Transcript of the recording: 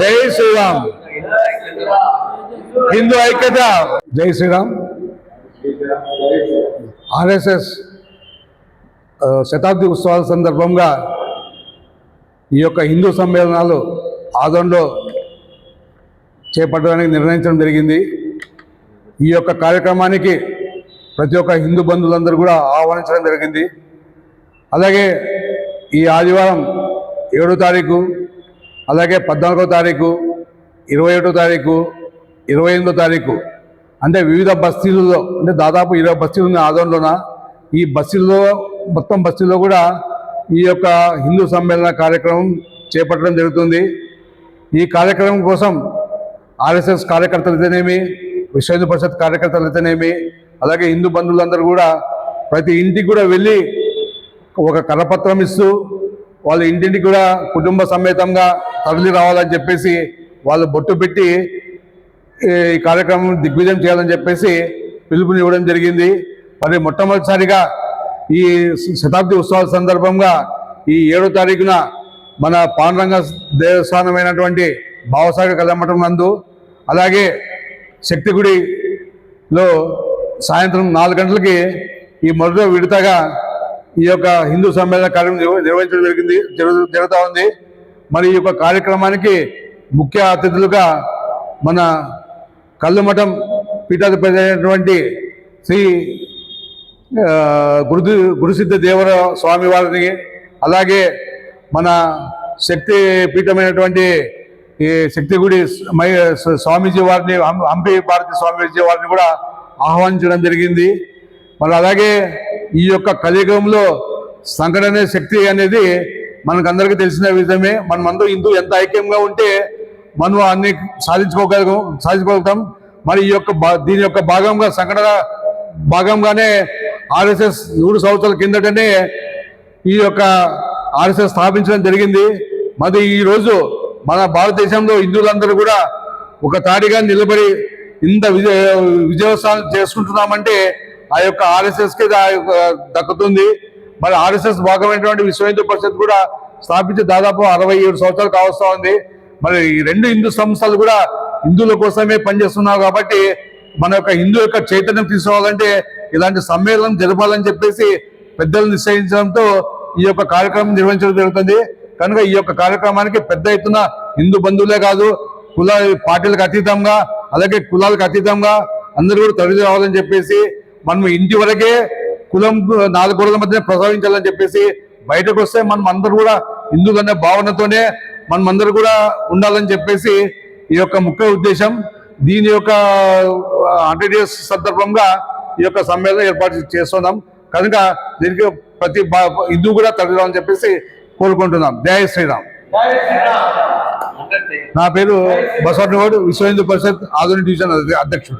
జై శ్రీరామ్. హిందూ ఐక్యత. జై శ్రీరామ్. ఆర్ఎస్ఎస్ శతాబ్ది ఉత్సవాల సందర్భంగా ఈ యొక్క హిందూ సమ్మేళనాలు ఆదోన్లో చేపట్టడానికి నిర్ణయించడం జరిగింది. ఈ యొక్క కార్యక్రమానికి ప్రతి ఒక్క హిందూ బంధువులందరూ కూడా ఆహ్వానించడం జరిగింది. అలాగే ఈ ఆదివారం ఏడో తారీఖు అలాగే పద్నాలుగో తారీఖు ఇరవై ఒకటో తారీఖు ఇరవై ఎనిమిదో తారీఖు. అంటే వివిధ బస్తీలలో అంటే దాదాపు ఇరవై బస్తీలు ఉన్నాయి ఆదరణలోన ఈ బస్తీల్లో మొత్తం బస్తీల్లో కూడా ఈ యొక్క హిందూ సమ్మేళన కార్యక్రమం చేపట్టడం జరుగుతుంది. ఈ కార్యక్రమం కోసం ఆర్ఎస్ఎస్ కార్యకర్తలు అయితేనేమి విశ్వ హిందూ పరిషత్ కార్యకర్తలు అయితేనేమి అలాగే హిందూ బంధువులందరూ కూడా ప్రతి ఇంటికి కూడా వెళ్ళి ఒక కరపత్రం ఇస్తూ వాళ్ళ ఇంటింటికి కూడా కుటుంబ సమేతంగా తరలి రావాలని చెప్పేసి వాళ్ళు బొట్టు పెట్టి ఈ కార్యక్రమం దిగ్విజయం చేయాలని చెప్పేసి పిలుపునివ్వడం జరిగింది. మరి మొట్టమొదటిసారిగా ఈ శతాబ్ది ఉత్సవాల సందర్భంగా ఈ ఏడో తారీఖున మన పాండరంగ దేవస్థానమైనటువంటి బావసాగర్ కదమ్మటం నందు అలాగే శక్తిగుడిలో సాయంత్రం నాలుగు గంటలకి ఈ మొదటి విడతగా ఈ యొక్క హిందూ సమ్మేళన కార్యక్రమం నిర్వహించడం జరిగింది జరుగుతూ ఉంది. మరి ఈ యొక్క కార్యక్రమానికి ముఖ్య అతిథులుగా మన కల్లుమఠం పీఠాధిపతి అయినటువంటి శ్రీ గురు గురుది గురుసిద్ధ దేవర స్వామి వారిని అలాగే మన శక్తి పీఠమైనటువంటి ఈ శక్తి గుడి మై స్వామీజీ వారిని హం- హంపి భారతి స్వామీజీ వారిని కూడా ఆహ్వానించడం జరిగింది. మరి అలాగే ఈ యొక్క కలియుగంలో సంఘటన శక్తి అనేది మనకందరికీ తెలిసిన విధమే. మనమందరూ హిందూ ఎంత ఐక్యంగా ఉంటే మనం అన్ని సాధించుకోగలం సాధించుకోగలుగుతాం. మరి ఈ యొక్క భా- దీని యొక్క భాగంగా సంఘటన భాగంగానే ఆర్ఎస్ఎస్ నూరు సంవత్సరాల కిందటనే ఈ యొక్క ఆర్ఎస్ఎస్ స్థాపించడం జరిగింది. మరి ఈరోజు మన భారతదేశంలో హిందువులందరూ కూడా ఒక తాడిగా నిలబడి ఇంత విజయ విజయోత్సవాలు చేసుకుంటున్నామంటే ఆ యొక్క ఆర్ఎస్ఎస్కి దక్కుతుంది. మరి ఆర్ఎస్ఎస్ భాగమైనటువంటి విశ్వ హిందూ పరిషత్ కూడా స్థాపించి దాదాపు అరవై ఏడు సంవత్సరాలు కావస్తా ఉంది. మరి ఈ రెండు హిందూ సంస్థలు కూడా హిందువుల కోసమే పనిచేస్తున్నావు కాబట్టి మన యొక్క హిందూ యొక్క చైతన్యం తీసుకోవాలంటే ఇలాంటి సమ్మేళనం జరపాలని చెప్పేసి పెద్దలు నిశ్చయించడంతో ఈ యొక్క కార్యక్రమం నిర్వహించడం జరుగుతుంది. కనుక ఈ యొక్క కార్యక్రమానికి పెద్ద ఎత్తున హిందూ బంధువులే కాదు కుల పార్టీలకు అతీతంగా అలాగే కులాలకు అతీతంగా అందరూ కూడా తరలి రావాలని చెప్పేసి మనం ఇంటి వరకే కులం నాలుగు గోడల మధ్య ప్రసవించాలని చెప్పేసి బయటకు వస్తే మనం అందరూ కూడా హిందువులు అనే భావనతోనే మనం అందరూ కూడా ఉండాలని చెప్పేసి ఈ యొక్క ముఖ్య ఉద్దేశం. దీని యొక్క హండ్రెడ్ ఇయర్స్ సందర్భంగా ఈ యొక్క సమ్మేళనం ఏర్పాటు చేస్తున్నాం. కనుక దీనికి ప్రతి బా- హిందూ కూడా తరలిరామని చెప్పేసి కోరుకుంటున్నాం. జై శ్రీరామ్. నా పేరు బసవనగౌడ్ విశ్వ హిందూ పరిషత్ ఆధునిక డివిజన్ అధ్యక్షుడు.